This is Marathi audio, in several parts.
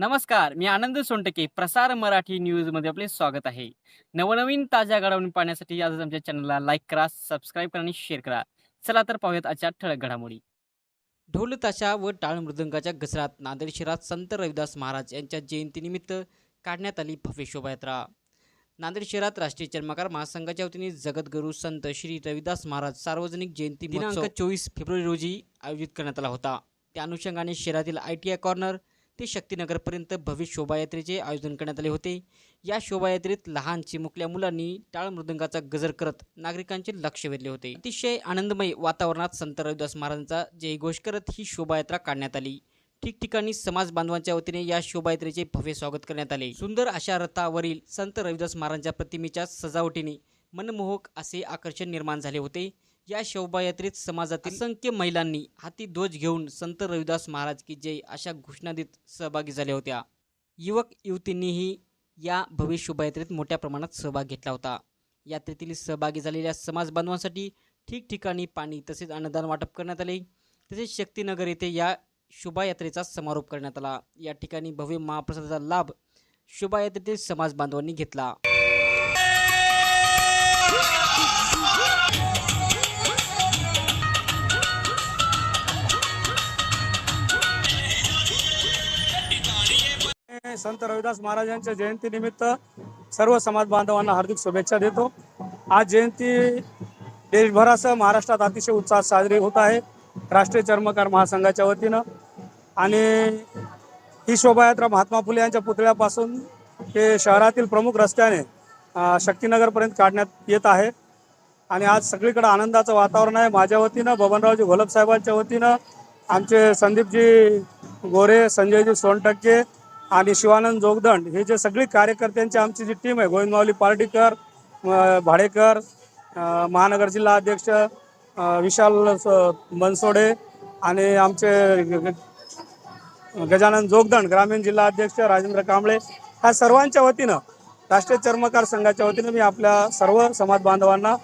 नमस्कार मी आनंद सोनटके. प्रसार मराठी न्यूजमध्ये आपले स्वागत आहे. नवनवीन ताज्या घडामोडी पाहण्यासाठी आजच आमच्या चॅनलला लाईक करा सबस्क्राईब करा आणि शेअर करा. चला तर पाहूयात आजच्या ठळक घडामोडी. ढोल ताशा व टाळ मृदंगाच्या गजरात नांदेड शहरात संत रविदास महाराज यांच्या जयंतीनिमित्त काढण्यात आली भव्य शोभायात्रा. नांदेड शहरात राष्ट्रीय चर्मकार महासंघाच्या वतीने जगद्गुरू संत श्री रविदास महाराज सार्वजनिक जयंती दिनांक चोवीस फेब्रुवारी रोजी आयोजित करण्यात आला होता. त्या अनुषंगाने शहरातील आय टी आय कॉर्नर ते शक्तीनगरपर्यंत भव्य शोभायात्रेचे आयोजन करण्यात आले होते. या शोभायात्रेत लहान चिमुकल्या मुलांनी टाळ मृदंगाचा गजर करत नागरिकांचे लक्ष वेधले होते. अतिशय आनंदमय वातावरणात संत रविदास महाराजांचा जयघोष करत ही शोभायात्रा काढण्यात आली. ठिकठिकाणी समाज बांधवांच्या वतीने या शोभायात्रेचे भव्य स्वागत करण्यात आले. सुंदर अशा रथावरील संत रविदास महाराजांच्या प्रतिमेच्या सजावटीने मनमोहक असे आकर्षण निर्माण झाले होते. या शोभायात्रेत समाजातील असंख्य महिलांनी हाती ध्वज घेऊन संत रविदास महाराज की जय अशा घोषणा देत सहभागी झाल्या होत्या. युवक युवतींनीही या भव्य शोभायात्रेत मोठ्या प्रमाणात सहभाग घेतला होता. यात्रेतील सहभागी झालेल्या समाज बांधवांसाठी ठिकठिकाणी पाणी तसेच अन्नदान वाटप करण्यात आले. तसेच शक्तीनगर येथे या शोभायात्रेचा समारोप करण्यात आला. या ठिकाणी भव्य महाप्रसादाचा लाभ शोभायात्रेतील समाज बांधवांनी घेतला. संत रविदास महाराजांच्या जयंतीनिमित्त सर्व समाज बांधवांना हार्दिक शुभेच्छा देतो. आज जयंती देशभरासह महाराष्ट्रात अतिशय उत्साहात साजरी होत आहे. राष्ट्रीय चर्मकार महासंघाच्या वतीनं. आणि ही शोभायात्रा महात्मा फुले यांच्या पुतळ्यापासून ते शहरातील प्रमुख रस्त्याने शक्तीनगरपर्यंत काढण्यात येत आहे. आणि आज सगळीकडे आनंदाचं वातावरण आहे. माझ्या वतीनं बबनरावजी घोलप साहेबांच्या वतीनं आमचे संदीपजी गोरे संजयजी सोनटक्के आणि शिवानंद जोगदंड हे जे सगळी कार्यकर्त्यांची आमची जी टीम आहे गोविंद माऊली पार्टीकर भाडेकर महानगर जिल्हा अध्यक्ष विशाल स- बनसोडे आणि आमचे गजानन जोगदंड ग्रामीण जिल्हा अध्यक्ष राजेंद्र कांबळे ह्या सर्वांच्या वतीनं राष्ट्रीय चर्मकार संघाच्या वतीनं मी आपल्या सर्व समाज बांधवांना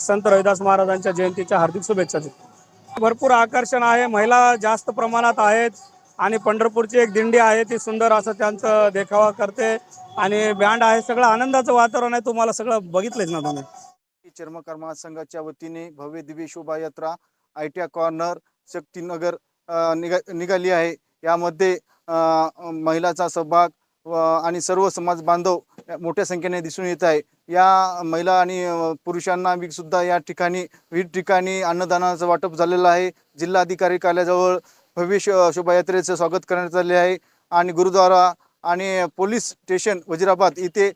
संत रविदास महाराजांच्या जयंतीच्या हार्दिक शुभेच्छा देतो. भरपूर आकर्षण आहे महिला जास्त प्रमाणात आहेत आणि पंढरपूरची एक दिंडी आहे ती सुंदर असं त्यांचं देखावा करते. आणि बँड आहे सगळं आनंदाचं वातावरण आहे तुम्हाला सगळं बघितलंच ना तुम्ही. चर्मकार महासंघाच्या वतीने भव्य दिव्य शोभायात्रा I T I corner Shaktinagar निघा निघाली आहे. यामध्ये महिलाचा सहभाग व आणि सर्व समाज बांधव मोठ्या संख्येने दिसून येत आहे. या महिला आणि पुरुषांना सुद्धा या ठिकाणी विविध ठिकाणी अन्नदानाचं वाटप झालेलं आहे. जिल्हाधिकारी कार्यालयाजवळ भव्य शोभायात्रेचं स्वागत करण्यात आले आहे. आणि गुरुद्वारा आणि पोलीस स्टेशन वजिराबाद इथे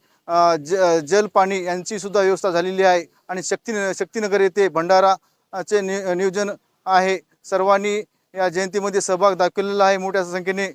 ज जलपाणी यांची सुद्धा व्यवस्था झालेली आहे. आणि शक्ती शक्तीनगर येथे भंडाराचे नि नियोजन आहे. सर्वांनी या जयंतीमध्ये सहभाग दाखवलेला आहे मोठ्या संख्येने.